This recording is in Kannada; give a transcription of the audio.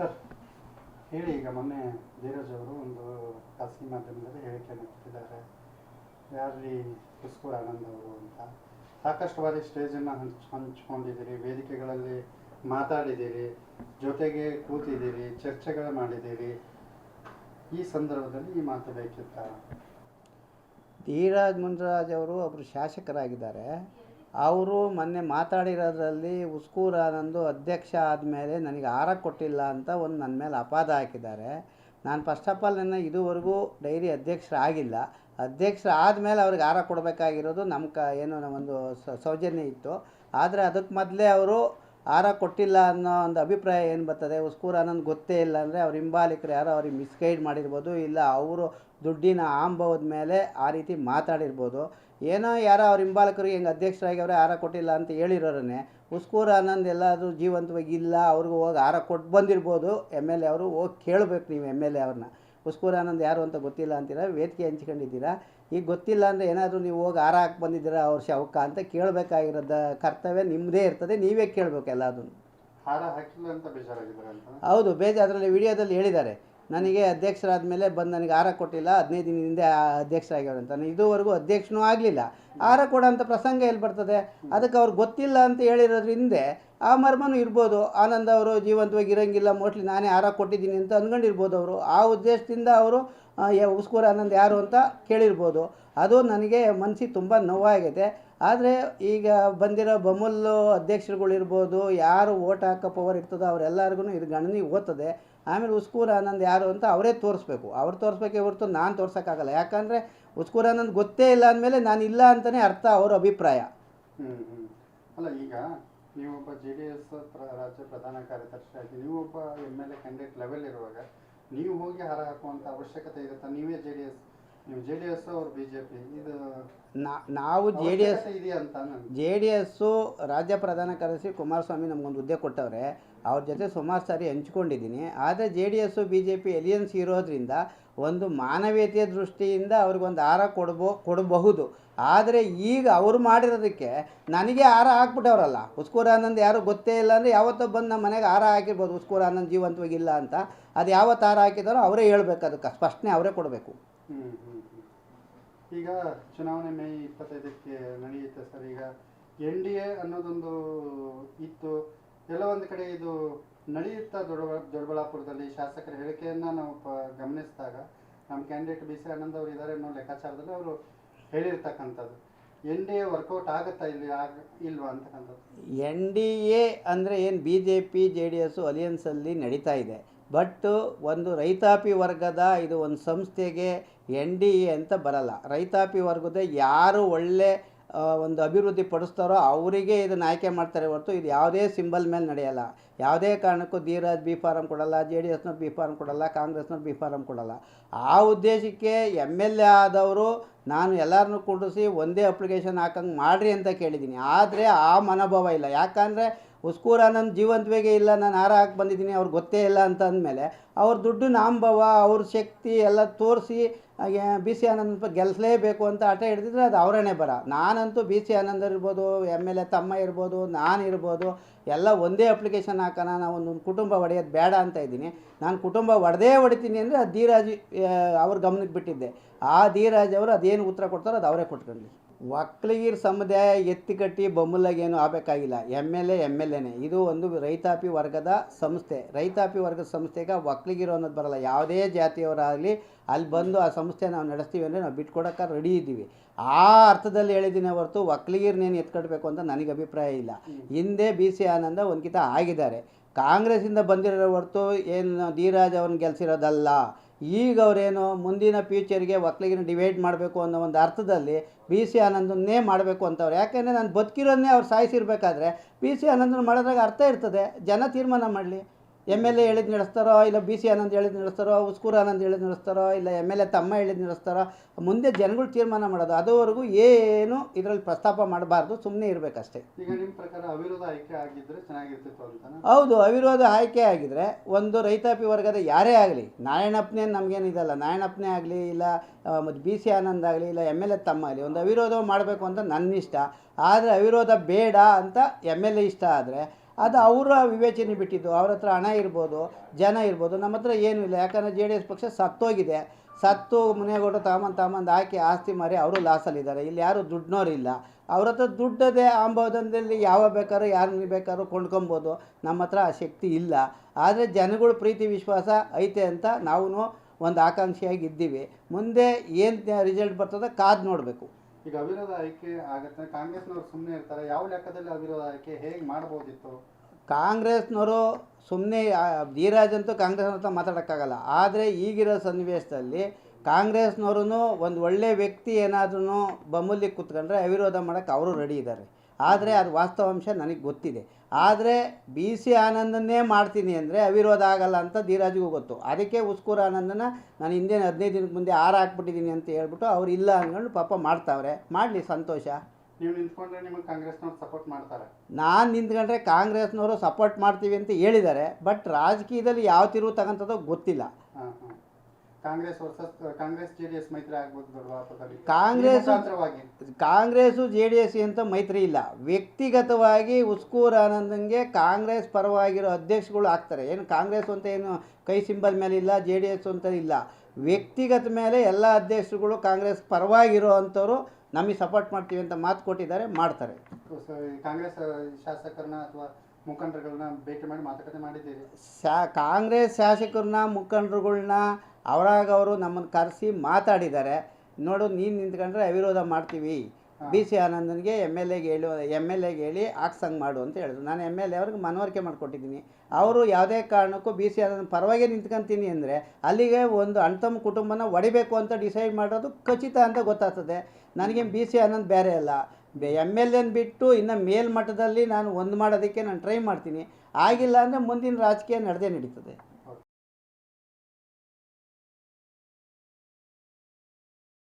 ಸರ್, ಹೇಳಿ ಈಗ ಮೊನ್ನೆ ಧೀರಜ್ ಅವರು ಒಂದು ಖಾಸಗಿ ಮಾಧ್ಯಮದಲ್ಲಿ ಹೇಳಿಕೆಯನ್ನು ಕೊಟ್ಟಿದ್ದಾರೆ. ಯಾರ್ರಿ ಪುಷ್ಕೂರ್ ಆನಂದ್ ಅವರು ಅಂತ. ಸಾಕಷ್ಟು ಬಾರಿ ಸ್ಟೇಜನ್ನು ಹಂಚ್, ಹಂಚ್ಕೊಂಡಿದ್ದೀರಿ, ವೇದಿಕೆಗಳಲ್ಲಿ ಮಾತಾಡಿದ್ದೀರಿ, ಜೊತೆಗೆ ಕೂತಿದ್ದೀರಿ, ಚರ್ಚೆಗಳು ಮಾಡಿದ್ದೀರಿ. ಈ ಸಂದರ್ಭದಲ್ಲಿ ಈ ಮಾತು ಬೇಕಿತ್ತ? ಧೀರಾಜ್ ಮುನ್ರಾಜ್ ಅವರು ಒಬ್ಬರು ಶಾಸಕರಾಗಿದ್ದಾರೆ. ಅವರು ಮೊನ್ನೆ ಮಾತಾಡಿರೋದ್ರಲ್ಲಿ ಉಸ್ಕೂರ ಆನಂದು ಅಧ್ಯಕ್ಷ ಆದಮೇಲೆ ನನಗೆ ಹಾರ ಕೊಟ್ಟಿಲ್ಲ ಅಂತ ಒಂದು ನನ್ನ ಮೇಲೆ ಅಪಾದ ಹಾಕಿದ್ದಾರೆ. ನಾನು ಫಸ್ಟ್ ಆಫ್ ಆಲ್ ನನ್ನ ಇದುವರೆಗೂ ಡೈರಿ ಅಧ್ಯಕ್ಷರಾಗಿಲ್ಲ. ಅಧ್ಯಕ್ಷರು ಆದಮೇಲೆ ಅವ್ರಿಗೆ ಹಾರ ಕೊಡಬೇಕಾಗಿರೋದು ನಮ್ಮ ಕ ಏನೋ ಒಂದು ಸೌಜನ್ಯ ಇತ್ತು. ಆದರೆ ಅದಕ್ಕೆ ಮೊದಲೇ ಅವರು ಹಾರ ಕೊಟ್ಟಿಲ್ಲ ಅನ್ನೋ ಒಂದು ಅಭಿಪ್ರಾಯ ಏನು ಬರ್ತದೆ? ಉಸ್ಕೂರಾನಂದ್ ಗೊತ್ತೇ ಇಲ್ಲ ಅಂದರೆ ಅವ್ರ ಹಿಂಬಾಲಿಕರು ಯಾರೋ ಅವ್ರಿಗೆ ಮಿಸ್ಗೈಡ್ ಮಾಡಿರ್ಬೋದು, ಇಲ್ಲ ಅವರು ದುಡ್ಡಿನ ಆಂಬೋದ ಮೇಲೆ ಆ ರೀತಿ ಮಾತಾಡಿರ್ಬೋದು. ಏನೋ ಯಾರೋ ಅವ್ರ ಹಿಂಬಾಲಕರಿಗೆ ಹೆಂಗೆ ಅಧ್ಯಕ್ಷರಾಗಿ ಅವರೇ ಹಾರ ಕೊಟ್ಟಿಲ್ಲ ಅಂತ ಹೇಳಿರೋರನ್ನೇ ಉಸ್ಕೂರು ಆನಂದ್ ಎಲ್ಲಾದರೂ ಜೀವಂತವಾಗಿ ಇಲ್ಲ ಅವ್ರಿಗೂ ಹೋಗಿ ಹಾರ ಕೊಟ್ಟು ಬಂದಿರ್ಬೋದು ಎಂ ಎಲ್ ಎ ಅವರು ಹೋಗಿ ಕೇಳಬೇಕು ನೀವು ಎಂ ಎಲ್ ಎ ಅವ್ರನ್ನ. ಉಸ್ಕೂರ್ ಆನಂದ್ ಯಾರು ಅಂತ ಗೊತ್ತಿಲ್ಲ ಅಂತೀರಾ ವೇದಿಕೆ ಹಂಚ್ಕೊಂಡಿದ್ದೀರಾ? ಈಗ ಗೊತ್ತಿಲ್ಲ ಅಂದರೆ ಏನಾದರೂ ನೀವು ಹೋಗಿ ಹಾರ ಹಾಕಿ ಬಂದಿದ್ದೀರಾ ಅವ್ರ ಶವಕ್ಕ ಅಂತ ಕೇಳಬೇಕಾಗಿರೋದ ಕರ್ತವ್ಯ ನಿಮ್ಮದೇ ಇರ್ತದೆ ನೀವೇ ಕೇಳಬೇಕು ಎಲ್ಲದನ್ನು ಹೌದು ಬೇಜ ಅದರಲ್ಲಿ ವಿಡಿಯೋದಲ್ಲಿ ಹೇಳಿದ್ದಾರೆ. ನನಗೆ ಅಧ್ಯಕ್ಷರಾದ ಮೇಲೆ ಬಂದು ನನಗೆ ಆಹಾರ ಕೊಟ್ಟಿಲ್ಲ, ಹದಿನೈದು ದಿನದಿಂದ ಅಧ್ಯಕ್ಷರಾಗ್ಯವ್ರು ಅಂತ ಇದುವರೆಗೂ ಅಧ್ಯಕ್ಷನೂ ಆಗಲಿಲ್ಲ. ಆಹಾರ ಕೊಡೋಂಥ ಪ್ರಸಂಗ ಎಲ್ಲಿ ಬರ್ತದೆ? ಅದಕ್ಕೆ ಅವ್ರು ಗೊತ್ತಿಲ್ಲ ಅಂತ ಹೇಳಿರೋದ್ರ ಹಿಂದೆ ಆ ಮರ್ಮನು ಇರ್ಬೋದು, ಆನಂದ್ ಅವರು ಜೀವಂತವಾಗಿ ಇರೋಂಗಿಲ್ಲ, ಮೋಸ್ಟ್ಲಿ ನಾನೇ ಆಹಾರ ಕೊಟ್ಟಿದ್ದೀನಿ ಅಂತ ಅಂದ್ಕೊಂಡಿರ್ಬೋದು ಅವರು. ಆ ಉದ್ದೇಶದಿಂದ ಅವರು ಉಸ್ಕೂರ್ ಆನಂದ್ ಯಾರು ಅಂತ ಕೇಳಿರ್ಬೋದು. ಅದು ನನಗೆ ಮನಸ್ಸಿಗೆ ತುಂಬ ನೋವಾಗೈತೆ ಆದರೆ ಈಗ ಬಂದಿರೋ ಬಮುಲ್ಲು ಅಧ್ಯಕ್ಷರುಗಳಿರ್ಬೋದು, ಯಾರು ಓಟ್ ಹಾಕೋ ಪವರ್ ಇರ್ತದೋ ಅವರೆಲ್ಲರಿಗೂ ಇದು ಗಣನಿ ಓದ್ತದೆ. ಆಮೇಲೆ ಉಸ್ಕೂರಾನಂದ್ ಯಾರು ಅಂತ ಅವರೇ ತೋರಿಸ್ಬೇಕು. ಅವ್ರು ತೋರಿಸ್ಬೇಕೇ ಹೊರತು ನಾನು ತೋರ್ಸೋಕ್ಕಾಗಲ್ಲ. ಯಾಕಂದರೆ ಉಸ್ಕೂರಾನಂದ್ ಗೊತ್ತೇ ಇಲ್ಲ ಅಂದಮೇಲೆ ನಾನು ಇಲ್ಲ ಅಂತಲೇ ಅರ್ಥ ಅವ್ರ ಅಭಿಪ್ರಾಯ. ಅಲ್ಲ, ಈಗ ನೀವೊಬ್ಬ ಜೆ ಡಿ ಎಸ್ ರಾಜ್ಯ ಪ್ರಧಾನ ಕಾರ್ಯದರ್ಶಿಯಾಗಿ ನೀವೊಬ್ಬ M L A candidate level ಇರುವಾಗ, ನೀವು ಹೋಗಿ ಹಾರ ಹಾಕುವಂಥ ಅವಶ್ಯಕತೆ ಇರುತ್ತೆ? ನೀವೇ ಜೆ ಡಿ ಎಸ್ ನೀವು ಜೆ ಡಿ ಎಸ್ ಅವ್ರು ಬಿ ಜೆ ಪಿ ಇದು ನಾ- ನಾವು ಜೆ ಡಿ ಎಸ್ ಇದೆಯಾ ಅಂತ ನನ್ಗೆ ಜೆ ಡಿ ಎಸ್ಸು ರಾಜ್ಯ ಪ್ರಧಾನ ಕಾರ್ಯದರ್ಶಿ ಕುಮಾರಸ್ವಾಮಿ ನಮಗೊಂದು ಹುದ್ದೆ ಕೊಟ್ಟವ್ರೆ ಅವ್ರ ಜೊತೆ ಸುಮಾರು ಸಾರಿ ಹಂಚ್ಕೊಂಡಿದ್ದೀನಿ. ಆದರೆ J D S B J P alliance ಇರೋದ್ರಿಂದ ಒಂದು ಮಾನವೀಯತೆಯ ದೃಷ್ಟಿಯಿಂದ ಅವ್ರಿಗೊಂದು ಹಾರ ಕೊಡ್ಬೋ ಕೊಡಬಹುದು. ಆದರೆ ಈಗ ಅವ್ರು ಮಾಡಿರೋದಕ್ಕೆ ನನಗೆ ಹಾರ ಹಾಕ್ಬಿಟ್ಟವ್ರಲ್ಲ. ಉಸ್ಕೂರ ಆನಂದ್ ಯಾರು ಗೊತ್ತೇ ಇಲ್ಲ ಅಂದರೆ ಯಾವತ್ತೋ ಬಂದು ನಮ್ಮ ಮನೆಗೆ ಹಾರ ಹಾಕಿರ್ಬೋದು. ಉಸ್ಕೂರ ಆನಂದ್ ಜೀವಂತವಾಗಿಲ್ಲ ಅಂತ. ಅದು ಯಾವತ್ತು ಹಾರ ಹಾಕಿದಾರೋ ಅವರೇ ಹೇಳ್ಬೇಕು. ಅದಕ್ಕೆ ಸ್ಪಷ್ಟನೆ ಅವರೇ ಕೊಡಬೇಕು. ಈಗ ಚುನಾವಣೆ ಮೇ ಇಪ್ಪತ್ತೈದಕ್ಕೆ ನಡೆಯುತ್ತೆ ಸರ್. ಈಗ ಎನ್ ಡಿ ಎ ಅನ್ನೋದೊಂದು ಇತ್ತು. ಎಲ್ಲ ಒಂದು ಕಡೆ ಇದು ನಡೆಯುತ್ತಾ ದೊಡ್ಡ ದೊಡ್ಡಬಳ್ಳಾಪುರದಲ್ಲಿ? ಶಾಸಕರ ಹೇಳಿಕೆಯನ್ನ ನಾವು ಗಮನಿಸಿದಾಗ ನಮ್ಮ ಕ್ಯಾಂಡಿಡೇಟ್ ಬಿ ಸಿ ಆನಂದ್ ಅವರು ಇದ್ದಾರೆ ಅನ್ನೋ ಲೆಕ್ಕಾಚಾರದಲ್ಲಿ ಅವರು ಹೇಳಿರ್ತಕ್ಕಂಥದ್ದು. ಎನ್ ಡಿ ಎ ವರ್ಕೌಟ್ ಆಗುತ್ತಾ ಇಲ್ಲಿ, ಆಗ, ಇಲ್ವಾ ಅಂತಕ್ಕಂಥದ್ದು? ಎನ್ ಡಿ ಎ ಅಂದರೆ ಏನು B J P, J D S ಅಲಿಯನ್ಸಲ್ಲಿ ನಡೀತಾ ಇದೆ. ಬಟ್ ಒಂದು ರೈತಾಪಿ ವರ್ಗದ ಇದು ಒಂದು ಸಂಸ್ಥೆಗೆ ಎನ್ ಡಿ ಎ ಅಂತ ಬರಲ್ಲ. ರೈತಾಪಿ ವರ್ಗದ ಯಾರು ಒಳ್ಳೆ ಒಂದು ಅಭಿವೃದ್ಧಿ ಪಡಿಸ್ತಾರೋ ಅವರಿಗೆ ಇದನ್ನು ಆಯ್ಕೆ ಮಾಡ್ತಾರೆ ಹೊರತು ಇದು ಯಾವುದೇ ಸಿಂಬಲ್ ಮೇಲೆ ನಡೆಯಲ್ಲ. ಯಾವುದೇ ಕಾರಣಕ್ಕೂ ಧೀರಾಜ್ ಬಿ ಫಾರಂ ಕೊಡಲ್ಲ, ಜೆ ಡಿ ಎಸ್ನವ್ರು ಬಿ ಫಾರಂ ಕೊಡಲ್ಲ ಕಾಂಗ್ರೆಸ್ನವ್ರು ಬಿ ಫಾರಂ ಕೊಡಲ್ಲ. ಆ ಉದ್ದೇಶಕ್ಕೆ ಎಂ ಎಲ್ ಎ ಆದವರು ನಾನು ಎಲ್ಲರನ್ನೂ ಕೂಡಿಸಿ ಒಂದೇ ಅಪ್ಲಿಕೇಶನ್ ಹಾಕಂಗೆ ಮಾಡ್ರಿ ಅಂತ ಕೇಳಿದ್ದೀನಿ. ಆದರೆ ಆ ಮನೋಭಾವ ಇಲ್ಲ. ಯಾಕಂದರೆ ಉಸ್ಕೂರ್ ನನ್ನ ಜೀವಂತವೇಗೆ ಇಲ್ಲ, ನಾನು ಹಾರ ಹಾಕಿ ಬಂದಿದ್ದೀನಿ ಅವ್ರಿಗೆ ಗೊತ್ತೇ ಇಲ್ಲ ಅಂತ ಅಂದಮೇಲೆ ಅವ್ರ ದುಡ್ಡು ನಾಂಭವ ಅವ್ರ ಶಕ್ತಿ ಎಲ್ಲ ತೋರಿಸಿ ಬಿ ಸಿ ಆನಂದ್ ಗೆಲ್ಲಿಸಲೇಬೇಕು ಅಂತ ಆಟ ಹಿಡಿದಿದ್ರೆ ಅದು ಅವರೇ ಬರ. ನಾನಂತೂ ಬಿ ಸಿ ಆನಂದ್ ಇರ್ಬೋದು, ಎಂ ಎಲ್ ಎ ತಮ್ಮ ಇರ್ಬೋದು, ನಾನು ಇರ್ಬೋದು, ಎಲ್ಲ ಒಂದೇ ಅಪ್ಲಿಕೇಶನ್ ಹಾಕೋಣ ನಾವು ಒಂದು ಕುಟುಂಬ ಹೊಡೆಯೋದು ಬೇಡ ಅಂತ ಇದ್ದೀನಿ. ನಾನು ಕುಟುಂಬ ಹೊಡೆದೇ ಹೊಡಿತೀನಿ ಅಂದರೆ ಅದು ಧೀರಾಜ್ ಅವ್ರ ಗಮನಕ್ಕೆ ಬಿಟ್ಟಿದ್ದೆ. ಆ ಧೀರಾಜ್ ಅವರು ಅದೇನು ಉತ್ತರ ಕೊಡ್ತಾರೋ ಅದು ಅವರೇ ಕೊಟ್ಕೊಳ್ಳಿ ಒಕ್ಕಲಿಗರ ಸಮುದಾಯ ಎತ್ತಿಕಟ್ಟಿ ಬೊಮ್ಮಲಾಗೇನು ಆಗಬೇಕಾಗಿಲ್ಲ. M L A, M L ಎನೇ ಇದು ಒಂದು ರೈತಾಪಿ ವರ್ಗದ ಸಂಸ್ಥೆ. ರೈತಾಪಿ ವರ್ಗದ ಸಂಸ್ಥೆಗೆ ಒಕ್ಕಲಿಗರು ಅನ್ನೋದು ಬರಲ್ಲ. ಯಾವುದೇ ಜಾತಿಯವರಾಗಲಿ ಅಲ್ಲಿ ಬಂದು ಆ ಸಂಸ್ಥೆ ನಾವು ನಡೆಸ್ತೀವಿ ಅಂದರೆ ನಾವು ಬಿಟ್ಕೊಡೋಕೆ ರೆಡಿ ಇದ್ದೀವಿ. ಆ ಅರ್ಥದಲ್ಲಿ ಹೇಳಿದ್ದೀನಿ ಹೊರತು ವಕ್ಲಗಿರ್ನೇನು ಎತ್ಕಟ್ಟಬೇಕು ಅಂತ ನನಗೆ ಅಭಿಪ್ರಾಯ ಇಲ್ಲ. ಹಿಂದೆ ಬಿ ಸಿ ಆನಂದ ಒಂದ್ಕಿತ ಆಗಿದ್ದಾರೆ. ಕಾಂಗ್ರೆಸ್ಸಿಂದ ಬಂದಿರೋ ಹೊರತು ಏನು ಧೀರಾಜ್ ಅವ್ರನ್ನ ಗೆಲ್ಸಿರೋದಲ್ಲ. ಈಗ ಅವರೇನು ಮುಂದಿನ ಫ್ಯೂಚರ್ಗೆ ಒಕ್ಕಲಿಗಿನ ಡಿವೈಡ್ ಮಾಡಬೇಕು ಅನ್ನೋ ಒಂದು ಅರ್ಥದಲ್ಲಿ ಬಿ ಸಿ ಆನಂದನ್ನೇ ಮಾಡಬೇಕು ಅಂತವ್ರು. ಯಾಕೆಂದರೆ ನಾನು ಬದುಕಿರೋನ್ನೇ ಅವ್ರು ಸಾಯಿಸಿರ್ಬೇಕಾದ್ರೆ ಬಿ ಸಿ ಆನಂದನ ಮಾಡೋದ್ರಾಗ ಅರ್ಥ ಇರ್ತದೆ. ಜನ ತೀರ್ಮಾನ ಮಾಡಲಿ. ಎಂ ಎಲ್ ಎ ಹೇಳಿದ್ ನಡೆಸ್ತಾರೋ ಇಲ್ಲ ಬಿ ಸಿ ಆನಂದ್ ಹೇಳಿದ್ ನಡೆಸ್ತಾರೋ ಉಸ್ಕೂರ್ ಆನಂದ್ ಹೇಳಿದ್ ನಡೆಸ್ತಾರೋ ಇಲ್ಲ ಎಂ ಎಲ್ ಎ ತಮ್ಮ ಹೇಳಿದ್ ನಡೆಸ್ತಾರೋ ಮುಂದೆ ಜನಗಳು ತೀರ್ಮಾನ ಮಾಡೋದು. ಅದುವರೆಗೂ ಏನು ಇದರಲ್ಲಿ ಪ್ರಸ್ತಾಪ ಮಾಡಬಾರ್ದು ಸುಮ್ಮನೆ ಇರಬೇಕಷ್ಟೇ. ಈಗ ನಿಮ್ಮ ಪ್ರಕಾರ ಅವಿರೋಧ ಆಯ್ಕೆ ಆಗಿದ್ರೆ ಚೆನ್ನಾಗಿರ್ತಿತ್ತು ಅಂತಾನೆ? ಹೌದು ಅವಿರೋಧ ಆಯ್ಕೆ ಆಗಿದ್ರೆ ಒಂದು ರೈತಾಪಿ ವರ್ಗದ ಯಾರೇ ಆಗಲಿ ನಾರಾಯಣಪ್ಪನೇ ನಮಗೇನಿದಲ್ಲ ನಾರಾಯಣಪ್ಪನೇ ಆಗಲಿ ಇಲ್ಲ ಮತ್ತು ಬಿ ಸಿ ಆನಂದ್ ಆಗಲಿ ಇಲ್ಲ ಎಂ ಎಲ್ ಎ ತಮ್ಮ ಆಗಲಿ ಒಂದು ಅವಿರೋಧ ಮಾಡಬೇಕು ಅಂತ ನನ್ನ ಇಷ್ಟ ಆದರೆ ಅವಿರೋಧ ಬೇಡ ಅಂತ ಎಂ ಎಲ್ ಎ ಇಷ್ಟ ಆದರೆ ಅದು ಅವರ ವಿವೇಚನೆ ಬಿಟ್ಟಿದ್ದು, ಅವ್ರ ಹತ್ರ ಹಣ ಇರ್ಬೋದು, ಜನ ಇರ್ಬೋದು, ನಮ್ಮ ಹತ್ರ ಏನೂ ಇಲ್ಲ. ಯಾಕಂದರೆ ಜೆ ಡಿ ಎಸ್ ಪಕ್ಷ ಸತ್ತೋಗಿದೆ. ಸತ್ತು ಮನೆಗೋಟು ತಾಮಂದು ತಾಮಂದು ಹಾಕಿ ಆಸ್ತಿ ಮಾರಿ ಅವರು ಲಾಸಲ್ಲಿದ್ದಾರೆ ಇಲ್ಲಿ ಯಾರು ದುಡ್ನೋರು ಇಲ್ಲ. ಅವ್ರ ಹತ್ರ ದುಡ್ಡದೇ ಆಂಬೋದಂದಲ್ಲಿ ಯಾವ ಬೇಕಾದ್ರೂ ಯಾರನ್ನ ಬೇಕಾದ್ರೂ ಕೊಂಡ್ಕೊಬೋದು. ನಮ್ಮ ಹತ್ರ ಆ ಶಕ್ತಿ ಇಲ್ಲ. ಆದರೆ ಜನಗಳ ಪ್ರೀತಿ, ವಿಶ್ವಾಸ ಐತೆ ಅಂತ ನಾವು ಒಂದು ಆಕಾಂಕ್ಷಿಯಾಗಿ ಇದ್ದೀವಿ. ಮುಂದೆ ಏನು ರಿಸಲ್ಟ್ ಬರ್ತದೆ ಕಾದು ನೋಡಬೇಕು. ಈಗ ಅವಿರೋಧ ಆಯ್ಕೆ ಆಗತ್ತೆ. ಕಾಂಗ್ರೆಸ್ನವ್ರು ಸುಮ್ಮನೆ ಇರ್ತಾರೆ. ಯಾವ ಲೆಕ್ಕದಲ್ಲಿ ಅವಿರೋಧ ಆಯ್ಕೆ? ಹೇಗೆ ಮಾಡ್ಬೋದಿತ್ತು? ಕಾಂಗ್ರೆಸ್ನವರು ಸುಮ್ಮನೆ ಧೀರಾಜ್ ಅಂತೂ ಕಾಂಗ್ರೆಸ್ ಮಾತಾಡೋಕ್ಕಾಗಲ್ಲ. ಆದರೆ ಈಗಿರೋ ಸನ್ನಿವೇಶದಲ್ಲಿ ಕಾಂಗ್ರೆಸ್ನವ್ರೂ ಒಂದು ಒಳ್ಳೆ ವ್ಯಕ್ತಿ ಏನಾದ್ರೂ ಬಮ್ಮಲ್ಲಿ ಕೂತ್ಕೊಂಡ್ರೆ ಅವಿರೋಧ ಮಾಡೋಕ್ಕೆ ಅವರು ರೆಡಿ ಇದ್ದಾರೆ ಆದರೆ ಅದು ವಾಸ್ತವಾಂಶ ನನಗೆ ಗೊತ್ತಿದೆ. ಆದರೆ ಬಿ ಸಿ ಆನಂದನ್ನೇ ಮಾಡ್ತೀನಿ ಅಂದರೆ ಅವಿರೋಧ ಆಗಲ್ಲ ಅಂತ ಧೀರಾಜ್ಗೂ ಗೊತ್ತು. ಅದಕ್ಕೆ ಉಸ್ಕೂರ್ ಆನಂದನ ನಾನು ಹಿಂದೇನು ಹದಿನೈದು ದಿನಕ್ಕೆ ಮುಂದೆ ಆರು ಹಾಕ್ಬಿಟ್ಟಿದ್ದೀನಿ ಅಂತ ಹೇಳ್ಬಿಟ್ಟು ಅವ್ರು ಇಲ್ಲ ಅಂದ್ಕೊಂಡು ಪಾಪ ಮಾಡ್ತಾವ್ರೆ. ಮಾಡಲಿ ಸಂತೋಷ. ನೀವು ನಿಂತ್ಕೊಂಡ್ರೆ ನಿಮಗೆ ಕಾಂಗ್ರೆಸ್ನವ್ರು ಸಪೋರ್ಟ್ ಮಾಡ್ತಾರೆ. ನಾನು ನಿಂತ್ಕೊಂಡ್ರೆ ಕಾಂಗ್ರೆಸ್ನವರು ಸಪೋರ್ಟ್ ಮಾಡ್ತೀವಿ ಅಂತ ಹೇಳಿದ್ದಾರೆ ಬಟ್ ರಾಜಕೀಯದಲ್ಲಿ ಯಾವ ತಿರುವು ತಗೊಂತದೋ ಗೊತ್ತಿಲ್ಲ. ಕಾಂಗ್ರೆಸ್ ವರ್ಸಸ್ ಕಾಂಗ್ರೆಸ್ ಜೆಡಿಎಸ್ ಮೈತ್ರಿ ಆಗ್ಬೋದು Congress JDS Congress J D S ಅಂತ ಮೈತ್ರಿ ಇಲ್ಲ. ವ್ಯಕ್ತಿಗತವಾಗಿ ಉಸ್ಕೂರ್ ಆನಂದಂಗೆ ಕಾಂಗ್ರೆಸ್ ಪರವಾಗಿರೋ ಅಧ್ಯಕ್ಷಗಳು ಆಗ್ತಾರೆ. ಏನು ಕಾಂಗ್ರೆಸ್ ಅಂತ ಏನು ಕೈ ಸಿಂಬಲ್ ಮೇಲೆ ಇಲ್ಲ ಜೆ ಡಿ ಎಸ್ ಅಂತ ಇಲ್ಲ. ವ್ಯಕ್ತಿಗತ ಮೇಲೆ ಎಲ್ಲ ಅಧ್ಯಕ್ಷರುಗಳು ಕಾಂಗ್ರೆಸ್ ಪರವಾಗಿರೋ ಅಂಥವ್ರು ನಮಗೆ ಸಪೋರ್ಟ್ ಮಾಡ್ತೀವಿ ಅಂತ ಮಾತು ಕೊಟ್ಟಿದ್ದಾರೆ ಮಾಡ್ತಾರೆ. ಕಾಂಗ್ರೆಸ್ ಶಾಸಕರನ್ನ ಅಥವಾ ಮುಖಂಡರುಗಳನ್ನ ಭೇಟಿ ಮಾಡಿ ಮಾತುಕತೆ ಮಾಡಿದ್ದೀರಿ? ಶಾ ಕಾಂಗ್ರೆಸ್ ಶಾಸಕರನ್ನ ಮುಖಂಡರುಗಳನ್ನ ಅವರಾಗ ಅವರು ನಮ್ಮನ್ನು ಕರೆಸಿ ಮಾತಾಡಿದ್ದಾರೆ. ನೋಡು ನೀನು ನಿಂತ್ಕೊಂಡ್ರೆ ಅವಿರೋಧ ಮಾಡ್ತೀವಿ. ಬಿ ಸಿ ಆನಂದನಿಗೆ ಎಂ ಎಲ್ ಎಗೆ ಹೇಳು ಎಂ ಎಲ್ ಎಗೆ ಹೇಳಿ ಆಕ್ಸಂಗ್ ಮಾಡು ಅಂತ ಹೇಳಿದ್ರು. ನಾನು ಎಂ ಎಲ್ ಎ ಅವ್ರಿಗೆ ಮನವರಿಕೆ ಮಾಡಿಕೊಟ್ಟಿದ್ದೀನಿ. ಅವರು ಯಾವುದೇ ಕಾರಣಕ್ಕೂ ಬಿ ಸಿ ಆನಂದ್ ಪರವಾಗಿ ನಿಂತ್ಕೊಂತೀನಿ ಅಂದರೆ ಅಲ್ಲಿಗೆ ಒಂದು ಅಣ್ತಮ್ಮ ಕುಟುಂಬನ ಹೊಡಿಬೇಕು ಅಂತ ಡಿಸೈಡ್ ಮಾಡೋದು ಖಚಿತ ಅಂತ ಗೊತ್ತಾಗ್ತದೆ. ನನಗೆ ಬಿ ಸಿ ಆನಂದ್ ಬೇರೆ ಅಲ್ಲ. ಎಂ ಎಲ್ ಎನ್ ಬಿಟ್ಟು ಇನ್ನು ಮೇಲ್ಮಟ್ಟದಲ್ಲಿ ನಾನು ಒಂದು ಮಾಡೋದಕ್ಕೆ ನಾನು ಟ್ರೈ ಮಾಡ್ತೀನಿ. ಆಗಿಲ್ಲ ಅಂದರೆ ಮುಂದಿನ ರಾಜಕೀಯ ನಡೆದೇ ನಡೀತದೆ.